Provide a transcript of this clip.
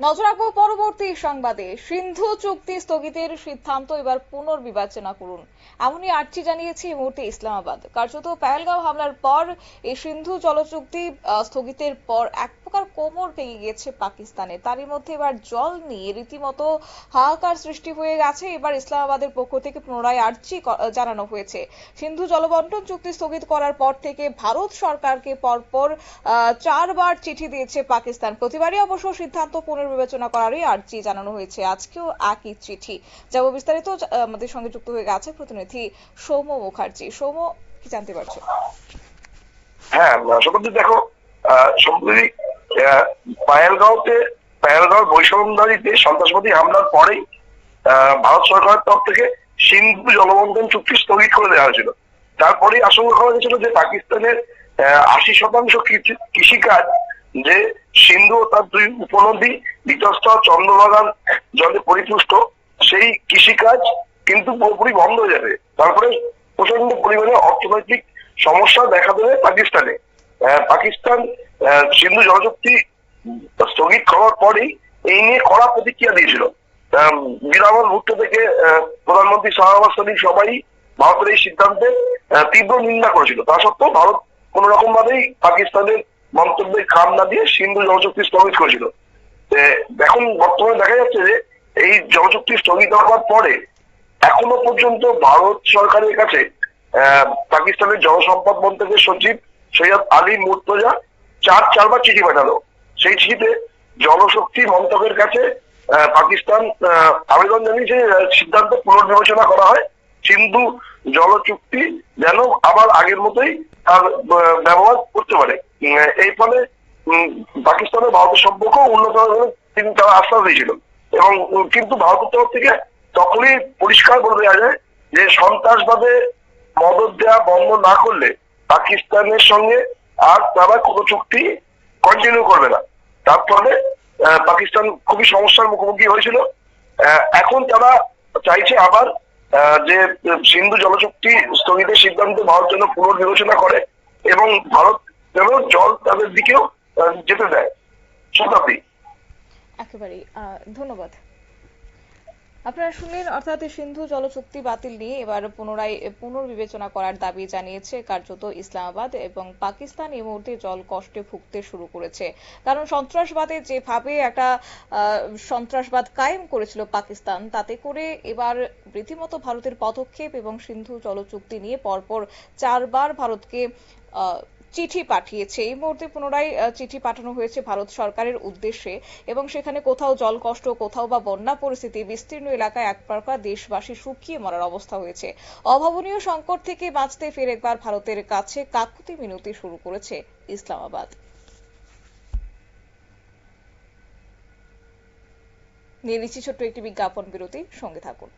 নজর রাখব পরবর্তী সংবাদে। সিন্ধু চুক্তি স্থগিতের সিদ্ধান্ত এবার পুনর্বিবেচনা করুন। এমনই আর্জি জানিয়েছে এই মুহূর্তে ইসলামাবাদ। কার্যত পেহেলগাঁও হামলার পর এই সিন্ধু জলচুক্তি স্থগিতের পর এক প্রকার কোমর ভেঙে গিয়েছে পাকিস্তানে। তারই মধ্যে এবার জল নিয়ে রীতিমতো হাহাকার সৃষ্টি হয়ে গেছে। এবার ইসলামাবাদের পক্ষ থেকে পুনরায় আর্জি জানানো হয়েছে। সিন্ধু জলবন্টন চুক্তি স্থগিত করার পর থেকে ভারত সরকারকে পরপর চারবার চিঠি দিয়েছে পাকিস্তান। প্রতিবারই অবশ্য সিদ্ধান্ত পুনর্বিবেচনা করারই আর্জি জানানো হয়েছে। আজকেও একই চিঠি। যাব বিস্তারিত আমাদের সঙ্গে যুক্ত হয়ে গেছে প্রতিনিধি সৌম্য মুখার্জি। সৌম্য, কি জানতে পারছ? হ্যাঁ সম্প্রতি দেখো সম্প্রতি বৈষম্যদারিতে সন্ত্রাসবাদী হামলার পরেই ভারত সরকারের তরফ থেকে সিন্ধু জলবন্ধন চুক্তি স্থগিত করে দেওয়া হয়েছিল। তারপরেই আশঙ্কা করা গেছিল যে পাকিস্তানের আশি শতাংশ কৃষিকাজ যে সিন্ধু ও তার দুই উপনদী বিতস্ত চন্দ্রবাগান জলে পরিপুষ্ট। সেই কৃষিকাজ কিন্তু পুরোপুরি বন্ধ হয়ে যাবে। তারপরে প্রচণ্ড পরিমাণে অর্থনৈতিক সমস্যা দেখা দেবে পাকিস্তানে। পাকিস্তান সিন্ধু জলচুক্তি স্থগিত করার পরেই এই নিয়ে কড়া প্রতিক্রিয়া দিয়েছিল। বিরামল ভুট্টো থেকে প্রধানমন্ত্রী শাহবাজ শরীফ সবাই ভারতের এই সিদ্ধান্তে তীব্র নিন্দা করেছিল। তা সত্ত্বেও ভারত কোন রকম ভাবেই পাকিস্তানের মন্তব্যে খাম না দিয়ে সিন্ধু জলচুক্তি স্থগিত করেছিল। এখন বর্তমানে দেখা যাচ্ছে যে এই জলচুক্তি স্থগিত হওয়ার পরে এখনও পর্যন্ত ভারত সরকারের কাছে পাকিস্তানের জলসম্পদ মন্ত্রকের সচিব সৈয়দ আলী মুর্তজা চার, চারবার চিঠি পাঠালো। সেই চিঠিতে জলশক্তি মন্ত্রকের কাছে পাকিস্তান আবেদন জানিয়েছে সিদ্ধান্ত পুনর্বিবেচনা করা হয়। সিন্ধু জল চুক্তি যেন আবার আগের মতোই তার ব্যবহার করতে পারে। এই ফলে পাকিস্তানের ভারতের সম্পর্ক উন্নত তিনি তারা আশ্বাস দিয়েছিল এবং কিন্তু ভারতের তরফ থেকে তখনই পরিষ্কার বলে দেওয়া যায় যে, সন্ত্রাসবাদে মদত দেওয়া বন্ধ না করলে পাকিস্তানের সঙ্গে আর তারা কোনো চুক্তি কন্টিনিউ করবে না। তার ফলে পাকিস্তান খুবই সমস্যার মুখোমুখি হয়েছিল। এখন তারা চাইছে আবার যে, সিন্ধু জলচুক্তি স্থগিতের সিদ্ধান্ত ভারত যেন পুনর্বিবেচনা করে এবং ভারত যেন জল তাদের দিকেও যেতে দেয়। শতাব্দী। একেবারেই ধন্যবাদ। আপনারা শুনলেন, অর্থাৎ সিন্ধু জলচুক্তি বাতিল নিয়ে এবার পুনরায় পুনর্বিবেচনা করার দাবি জানিয়েছে কার্যত ইসলামাবাদ এবং পাকিস্তান এই মুহূর্তে জল কষ্টে ভুগতে শুরু করেছে। কারণ সন্ত্রাসবাদে যেভাবে একটা সন্ত্রাসবাদ কায়েম করেছিল পাকিস্তান, তাতে করে এবার রীতিমতো ভারতের পদক্ষেপ এবং সিন্ধু জল চুক্তি নিয়ে পরপর চারবার ভারতকে চিঠি পাঠিয়েছে। এই মুহূর্তে পুনরায় চিঠি পাঠানো হয়েছে ভারত সরকারের উদ্দেশ্যে এবং সেখানে কোথাও জল কষ্ট কোথাও বা বন্যা পরিস্থিতি, বিস্তীর্ণ এলাকায় এক প্রকার দেশবাসী শুকিয়ে মরার অবস্থা হয়েছে। অভাবনীয় সংকট থেকে বাঁচতে ফের একবার ভারতের কাছে কাকুতি মিনতি শুরু করেছে ইসলামাবাদ। নিয়ে নিচ্ছি ছোট্ট একটি বিজ্ঞাপন বিরতি, সঙ্গে থাকুন।